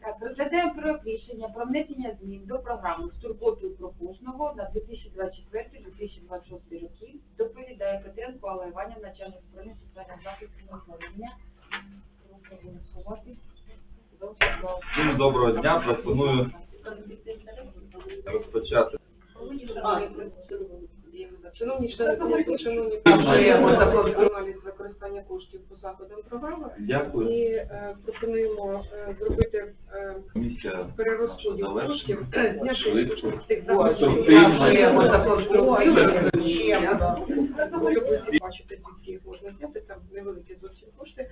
Так, розглядаємо проект рішення про внесення змін до програми з турботою про кожного на 2024-2026 роки. Доповідає Петренко Алла Іванівна, начальник управління соціального захисту населення. Всім доброго дня. Пропоную розпочати. Шановні члени комісії, шановні колеги, аналіз використання коштів по заходам програми Дякую. і е, пропонуємо е, зробити е, Комісія перерозподіл наша коштів, завершена. зняти Швидко. кошти з тих Конструктивно. Щоб ви бачите, звідки їх можна взяти, там невеликі зовсім кошти.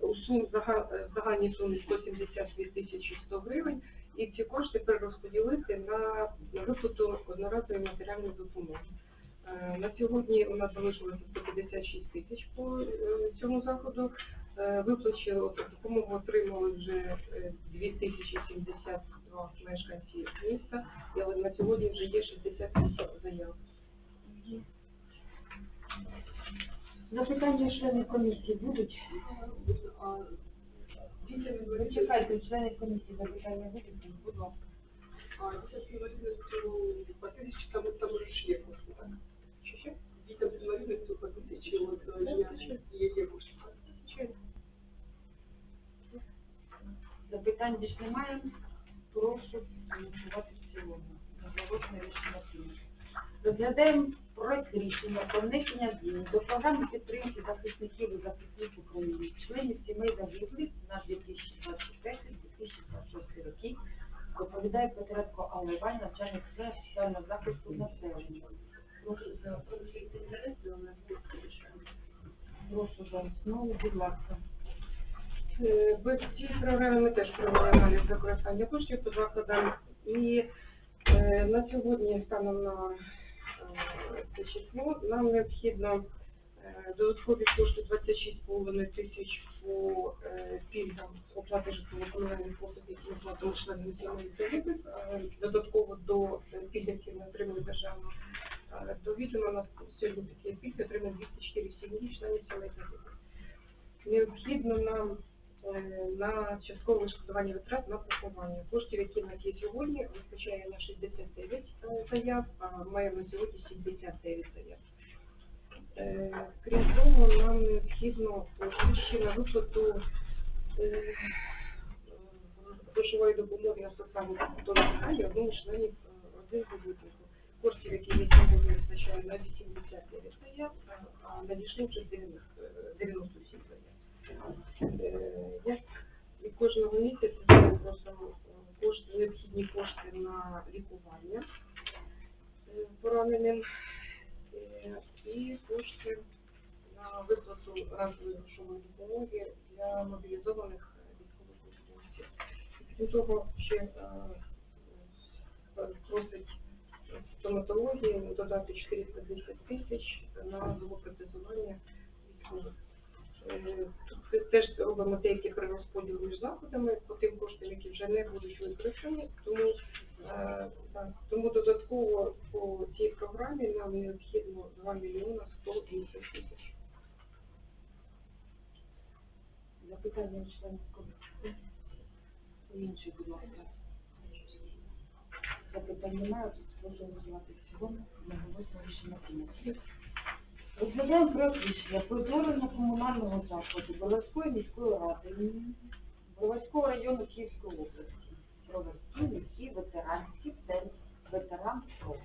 У сум, зага- е, загальній сумі 172 тисячі 100 гривень. І ці кошти перерозподілити на на виплату сьогодні у нас залишилося 156 тисяч по е, цьому заходу. Е, Виплачено допомогу отримали вже е, 2072 мешканці міста, але на сьогодні вже є 68 заяв. Запитання членів комісії будуть? Чекайте, члени комісії запитання будуть? Будь ласка. А дітям з інвалідністю по тисячі там, там є кошти, так? Що ще? Запитань більш немає. Прошу голосувати в цілому. Наголошне рішення прийнято. Розглядаємо проект рішення про внесення змін до програми підтримки захисників і захисниць України, членів сімей загиблих на 2024-2026 роки. Доповідає Петренко Алла Іванівна, начальник сфери соціального захисту населення. Прошу за Прошу за основу, будь ласка. Е, В цій програмі ми теж провели аналіз використання коштів по заходам. І е, на сьогодні, станом на е, це число, нам необхідно е, додаткові кошти 26,5 тисяч по е, пільгам оплати житлово-комунальних послуг, які ми платимо членам сімей загиблих. Е, Додатково до пільг, які ми отримали державно. Е, До відома у нас сьогодні такі пільги отримали 204 сім'ї членів сімей загиблих. Необхідно нам е, на часткове відшкодування витрат на поховання. Коштів, які в нас є сьогодні, вистачає на 69 е, заяв, а маємо на сьогодні 79 заяв. Крім того, нам необхідно на виплату грошової допомоги на соціальну далі, одному з членів е, родин забутнику. Коштів, які є були вистачає на 89 заяв, а- надійшли вже 90, е, 97 заяв. Е, Як і кожного місяця ми просимо е, кошти, необхідні кошти на лікування е, пораненим е, і кошти на виплату разової грошової допомоги для мобілізованих е, військовослужбовців. Крім того, ще просить стоматології додати 410 тисяч на зубопротезування військових. Е, Тут теж робимо деякі перерозподіл між заходами по тим коштам, які вже не будуть використані. Тому, е, тому додатково по цій програмі нам необхідно 2 мільйона 180 тисяч. Запитання членів комісії. Інші, будь ласка. Запитань немає, тут прошу голосувати в цілому. Наголосно рішення прийнято. Розглядаємо проект рішення про утворення комунального закладу Болгарської міської ради Болгарського району Київської області. Броварський міський ветеранський центр ветеран ПРО.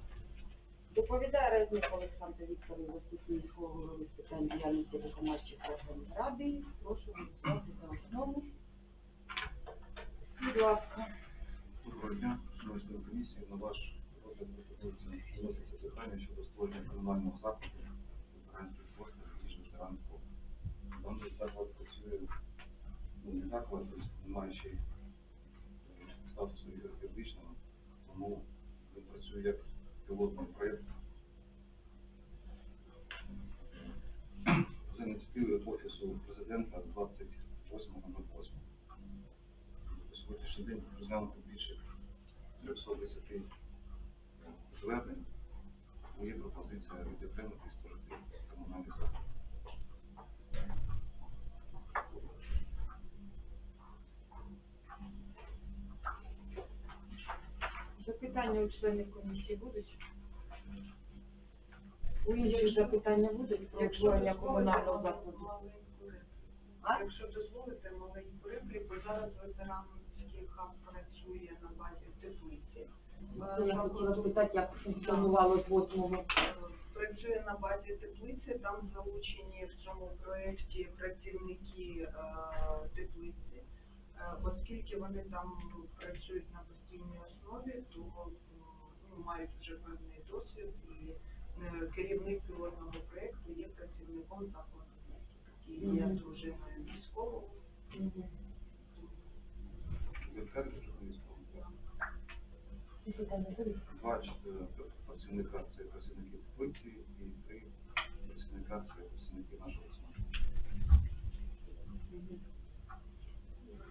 Доповідає Резник Олександр Вікторович, заступник голови з питань діяльності виконавчих органів ради. Прошу голосувати за основу. Будь ласка. Доброго дня, шановні члени комісії. На ваш розгляд пропонується вноситься питання щодо створення комунального закладу ветеранських послуг ніж ветеран ФОП. Даний заклад працює, ну не заклад, тобто немає ще й е, статусу юридичного, тому він працює як пілотний проєкт. За ініціативою Офісу президента 28.08. На сьогоднішній день розглянуто більше 310 звернень. Моя пропозиція відокремити і створити комунальний. Запитання у членів комісії будуть? У інших запитання будуть про утворення комунального закладу? А? Якщо дозволите, маленьку репліку, зараз ветеранський хаб працює на базі теплиці. Це я хотіла спитати, як функціонувало з восьмого. Працює на базі теплиці, там залучені в цьому проєкті працівники е, теплиці. Е, Оскільки вони там працюють на постійній основі, то ну, мають вже певний досвід і е, керівник пілотного проєкту є працівником закладу, і є дружиною військового. Військово? Два е, працівника це працівники теплиці і три працівника це працівники нашого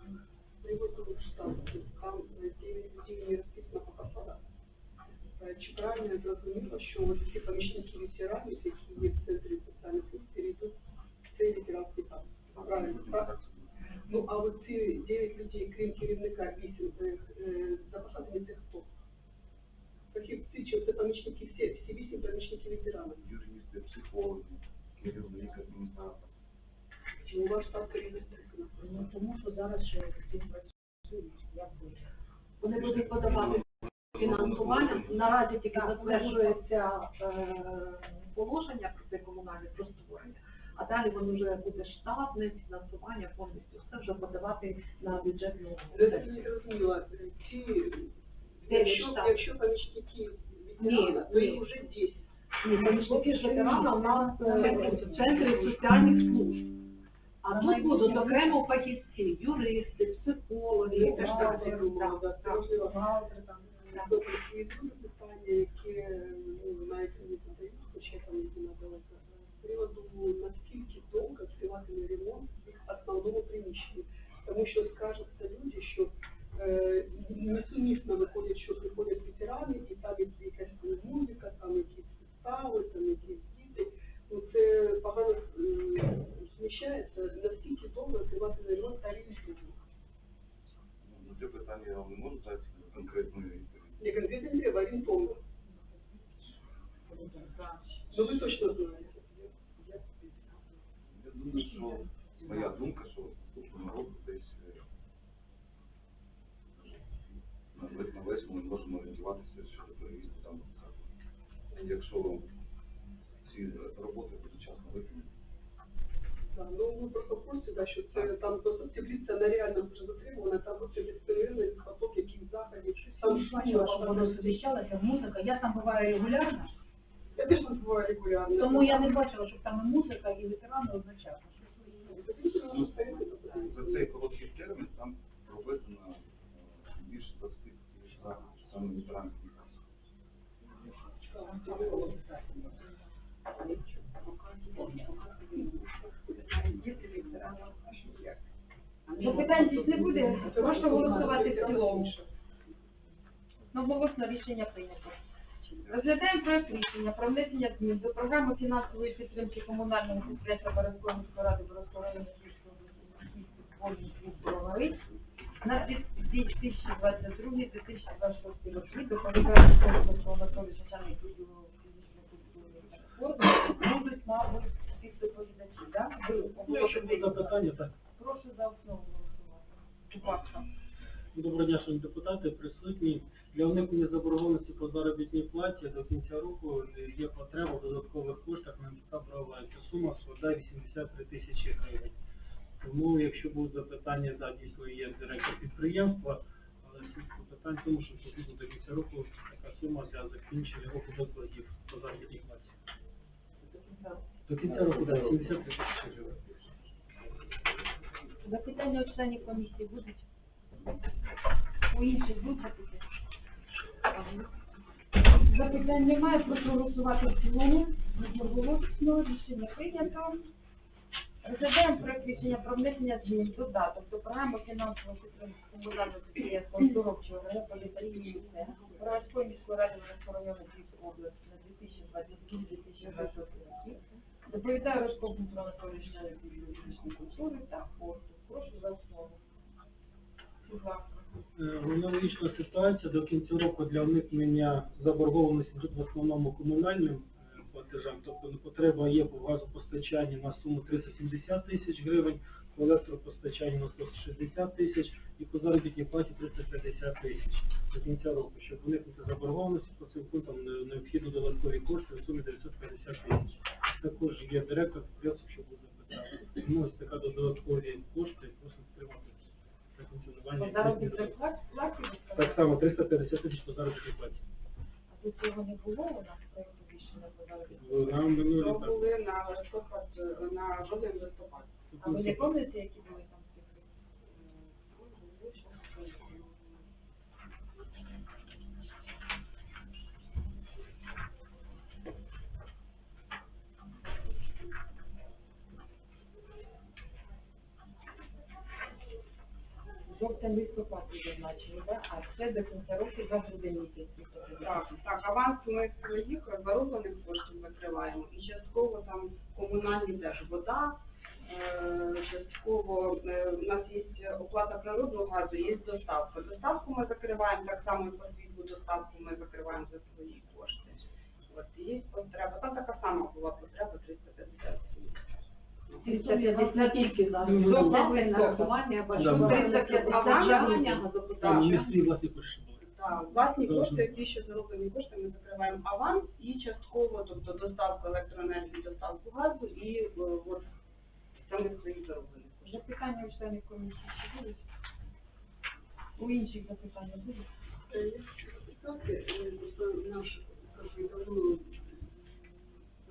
ЦНАПу. Приводу штату, там е, дев'ять людей не розписано по посадах. Е, Чи правильно я зрозуміла, що от ці помічники ветеранів, які є в центрі соціальних служб, перейдуть в цей ветеранський хаб? Правильно, так? Ну, а от ці 9 людей, крім керівника, 8, е, е, за посадами це хто? Фахівці, чи це помічники всі, всі 8 помічники ветеранів? Юристи, психологи, Зараз ще всі працюють, як би. Вони будуть подавати фінансування. Наразі тільки затверджується е, положення про це комунальне про створення. А далі воно вже буде штатне фінансування повністю. Все вже подавати на бюджетну зрозуміла, ці, якщо, якщо помічники ветерана, то їх вже 10. Ні, помічники ж ветерана у нас е, в центрі соціальних служб. А тут будуть окремо фахівці, юристи, психологи. Я теж так бухгалтери, подумала, так, да, так. можливо. Бухгалтери там. так. Добре, і друге питання, яке ну, навіть не задаю, хоча я там не надалася, з приводу наскільки довго триватиме ремонт їх основного приміщення. Тому що скажуться люди, що е, несумісно виходять, що приходять ветерани, і там є якась музика, там якісь вистави, там якісь діти. Ну це погано е, зміщається, наскільки довго триватиме ремонт та рішення. Ну, На це питання я вам не можу дати конкретної відповіді. Не треба, орієнтовно. Ну ви точно знаєте. Я- думаю, що моя думка, що наступного року десь весь на весь ми можемо орієнтуватися щодо переїзду там. Якщо ці роботи будуть вчасно виконані. Да, ну просто в курсі, да, що це там просто теплиця нереально вже затримувана, там буде безперервний поток яких заходів. Там Там бачила, що воно шумно. музика. Я там буваю регулярно, Я теж там буваю регулярно. тому я не бачила, щоб там і музика, і ветерани одночасно. Ну, За цей короткий термін там проведено е, більше 20 тисяч заходів, саме ветеранських міграцій. Запитань більш не буде. Прошу голосувати в цілому. Одноголосно рішення прийнято. Розглядаємо проект рішення про внесення змін до програми фінансової підтримки комунального підприємства Борозької міської ради футбольний клуб на 2022-2026 роки. Доповідає Микола Анатолійович, начальник відділу фізичної культури та спорту. Будуть, мабуть, співдоповідачі, так? Ну, якщо буде запитання, так. Прошу за основу голосувати. Доброго дня, шановні депутати, присутні. Для уникнення заборгованості по заробітній платі до кінця року є потреба в додаткових коштах на міста Бровар. Ця сума складає 83 тисячі гривень. Тому, якщо будуть запитання, да, дійсно є директор підприємства, але питань в тому, що потрібно до кінця року така сума для закінчення року без по заробітній платі. До кінця року, да, 73 тисячі гривень. Запитання у членів комісії будуть? У інших будуть запитання? Запитань немає, прошу голосувати в цілому. Одноголосно рішення прийнято. Розглядаємо проект рішення про внесення змін додаток до програми фінансового підтримки комунального підприємства оздоровчого району політарії ліце Боровської міської ради району Київської області на 2022-2026 роки. Доповідає Рожков Дмитро Анатолійович, член культури та спорту. Прошу за основу. Будь. Е, ситуація до кінця року для уникнення заборгованості тут в основному комунальним е, платежам, тобто потреба є по газопостачанні на суму 370 тисяч гривень, по електропостачанню на 160 тисяч і по заробітній платі 350 тисяч до кінця року. Щоб уникнути заборгованості по цим пунктам необхідно додаткові кошти в сумі 950 тисяч. Також є директор підприємства, що буде запитати. Тому ось така додаткові кошти просто підтримати для функціонування. По заробітній платі, платі Так само 350 тисяч по заробітній платі. а до цього не було у нас проєкту рішення по заробітній Нам минулі так. були на листопад, на жовтень листопад. А ви не пам'ятаєте, які були там цифри? Жовтень листопад зазначені, да? а це до кінця року за грудень місяць. Так, так, аванс ми своїх зароблених коштів закриваємо. І частково там комунальні теж вода, е, частково е, у нас є оплата природного газу, є доставка. Доставку ми закриваємо, так само і по світлу доставку ми закриваємо за свої кошти. От є потреба. Там така сама була потреба 350 350 тільки за Ну, нарахування, Да. 350 постачання, Там власні кошти. Так, власні кошти, які ще зароблені кошти, ми закриваємо аванс і частково, тобто доставку електроенергії, доставку газу і е, от ми свої зароблені кошти. Запитання у членів комісії чи будуть? У інших запитання будуть? наш давно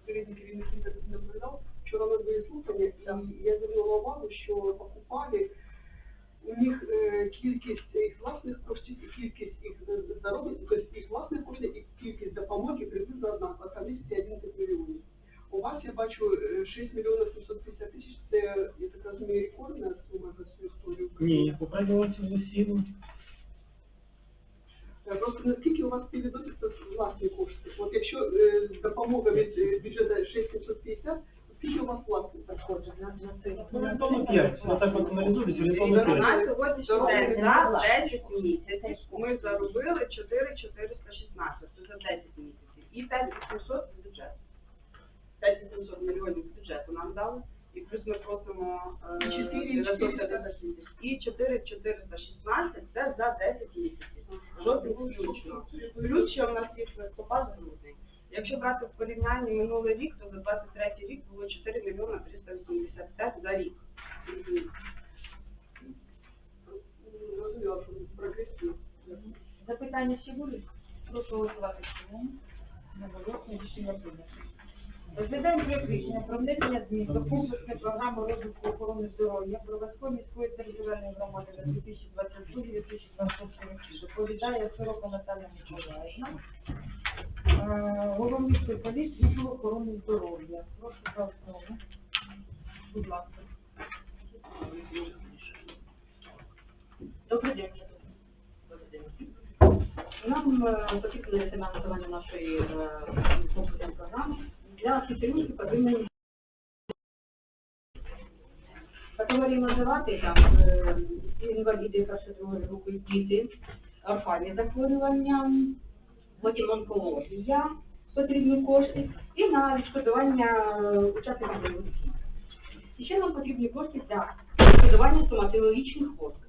керівник інтернету наблюдав. У були слухання, і я звернула увагу, що покупали у них е, кількість їх власних коштів і кількість їх е, тобто їх власних коштів і кількість допомоги приблизно однакова, там 211 мільйонів. У вас я бачу е, 6 мільйонів 750 тисяч, це, я так розумію, рекордна сума за всю історію. Ні, поправила цю сіну. Е, Просто наскільки у вас співвідноситься власні кошти? От якщо е, допомога від е, бюджету 6750, у вас власних надходжень? Орієнтовно 5. Ну так от аналізують, орієнтовно 5. На сьогоднішній день за 10 місяців ми заробили 4416, це за 10 місяців. І 5800 з бюджету. 5800 мільйонів з бюджету нам дали. І плюс ми просимо е, І 4 950. І 4416 це за 10 місяців. Жодних включно. Плюс ще у нас є листопад грудень. Якщо брати в порівнянні минулий рік, то за 23 рік було 4 мільйони 385 за рік. Запитання ще будуть? Прошу голосувати Не було, рішення прийнято. Розглядаємо проект рішення про внесення змін до комплексної програми розвитку охорони здоров'я Броварської міської територіальної громади на 2022-2026 роки. Доповідає Сорока Наталя Миколаївна. Е, Головний спеціаліст відділу охорони здоров'я. Прошу за основу. Будь ласка. Добрий день. Нам е, потрібно фінансування нашої е, комплексної програми для спеціалістів отримання категорії називати там е, інваліди першої другої групи діти, орфанні захворювання, потім онкологія, потрібні кошти, і на відшкодування е, учасників бойових дій. І ще нам потрібні кошти для відшкодування стоматологічних послуг.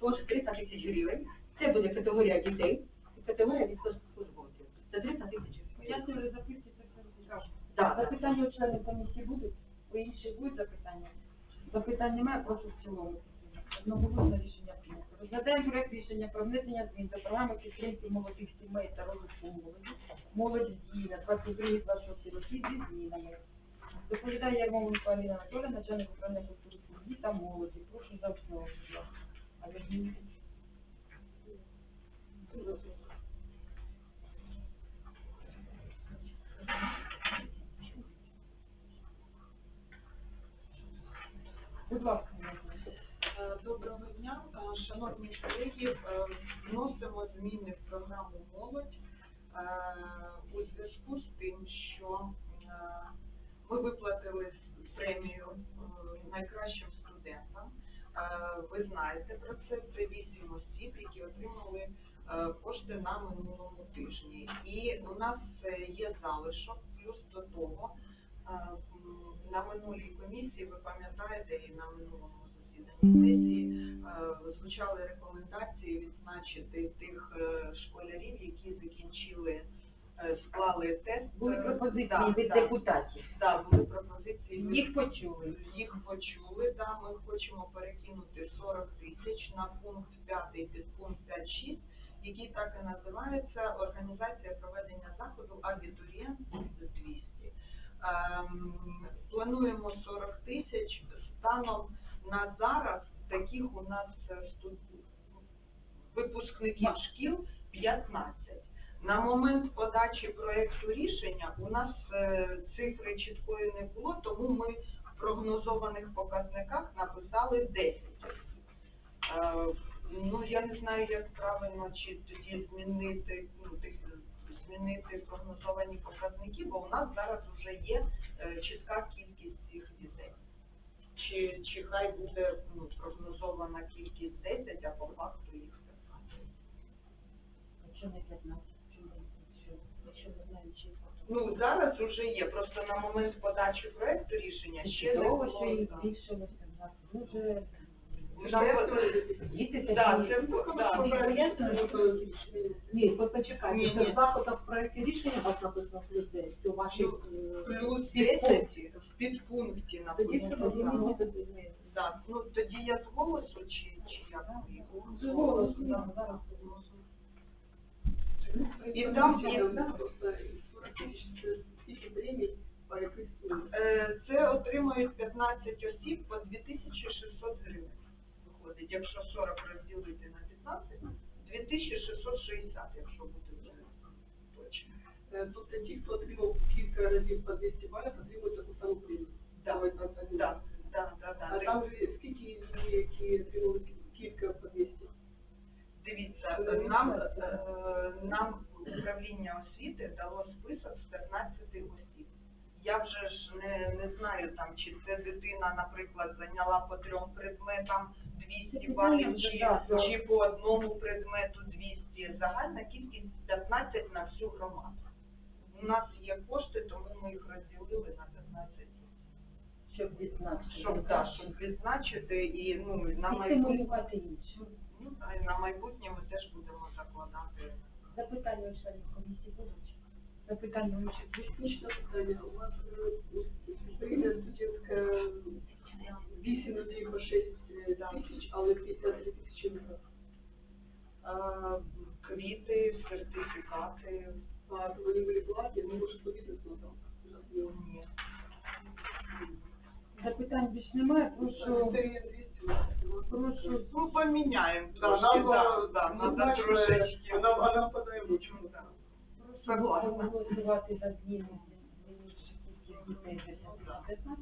Тож 300 тисяч гривень. Це буде категорія дітей і категорія військовослужбовців. Це 300 тисяч гривень. Пояснюю записки, це все Так. Запитання у членів комісії будуть? У інших будуть запитання? Запитань немає, прошу в цілому. Одноголосне рішення прийнято. Розглядаємо проект рішення про внесення змін до програми підтримки молодих сімей та розвитку молоді. Молодь дії на 22-26 роки зі змінами. Доповідає Ярмоленко Аліна Анатолія, начальник управління культури сім'ї та молоді. Прошу за основу. будь ласка. Аліна. Будь ласка, Е, Доброго дня, Е, шановні колеги. Е, Вносимо зміни в програму молодь у зв'язку з тим, що ми виплатили премію найкращим студентам. Ви знаєте про це, це вісім осіб, які отримали кошти на минулому тижні. І у нас є залишок, плюс до того, на минулій комісії, ви пам'ятаєте, і на минулому засіданні сесії е, звучали рекомендації відзначити тих е, школярів, які закінчили, е, склали тест. Були Е, пропозиції да, від да. депутатів. Так, були пропозиції. Їх почули. Їх почули, да, ми хочемо перекинути 40 тисяч на пункт 5 підпункт 5.6, який так і називається Організація проведення заходу абітурієнт 200. Ем, плануємо 40 тисяч. Станом на зараз таких у нас е, випускників шкіл 15. На момент подачі проекту рішення у нас е, цифри чіткої не було, тому ми в прогнозованих показниках написали 10. Е, ну я не знаю, як правильно чи тоді змінити ну, тих, змінити прогнозовані показники, бо у нас зараз вже є е, чітка кількість цих дітей. Чи, чи хай буде ну, прогнозована кількість 10, а по факту їх 15. Якщо не 15, чому якщо, не знаю, чи Ну, зараз вже є, просто на момент подачі проекту рішення ще не було. що їх збільшилося. Дуже діти Да, такі. це Ні, почекайте, ні. в заходах в проєкті рішення вас написано 10, то ваші... Ну, е, Плюс в підпункті написано. Ну, тоді я з голосу чи, як? З голосу, да, зараз. І там, і, Е, Це отримують 15 осіб по 2600 гривень. Виходить, якщо 40 розділити на 15, 2660, якщо бути вже точно. Тобто ті, хто отримав кілька разів по 200 балів, отримують таку саму премію. Да, да, да, А там же скільки які отримали кілька по 200? Дивіться, е, нам, е, нам управління освіти дало список з 15 осіб. Я вже ж не, не знаю там, чи це дитина, наприклад, зайняла по трьом предметам 200 балів, чи, чи по одному предмету 200. Загальна кількість 15 на всю громаду. У нас є кошти, тому ми їх розділили на 15. Щоб відзначити. Щоб, да, щоб відзначити і ну, на І майбутнє, стимулювати ну, та, на майбутнє ми теж будемо закладати. Запитання у членів комісії будуть? Запитання у членів. Технічне питання. У вас е, студентська 8 людей по 6 тисяч, але 53 тисячі не так. Квіти, сертифікати. Були платні, ну, може, повідомити там. Запитань більш немає, прошу. Премія 200 у нас. Прошу. Ну, поміняємо Да, нам, да, да, ну, надо знаєш, трошечки. нам, а нам руку. Ну, да. Прошу Согласна. голосувати за зміни змінивши дітей з 10 до 15.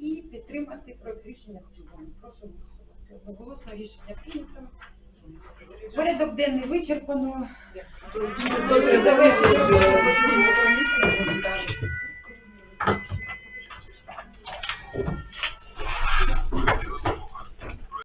І підтримати проект рішення в. Прошу голосувати. Одноголосно рішення прийнято. Порядок денний вичерпано. Завершено.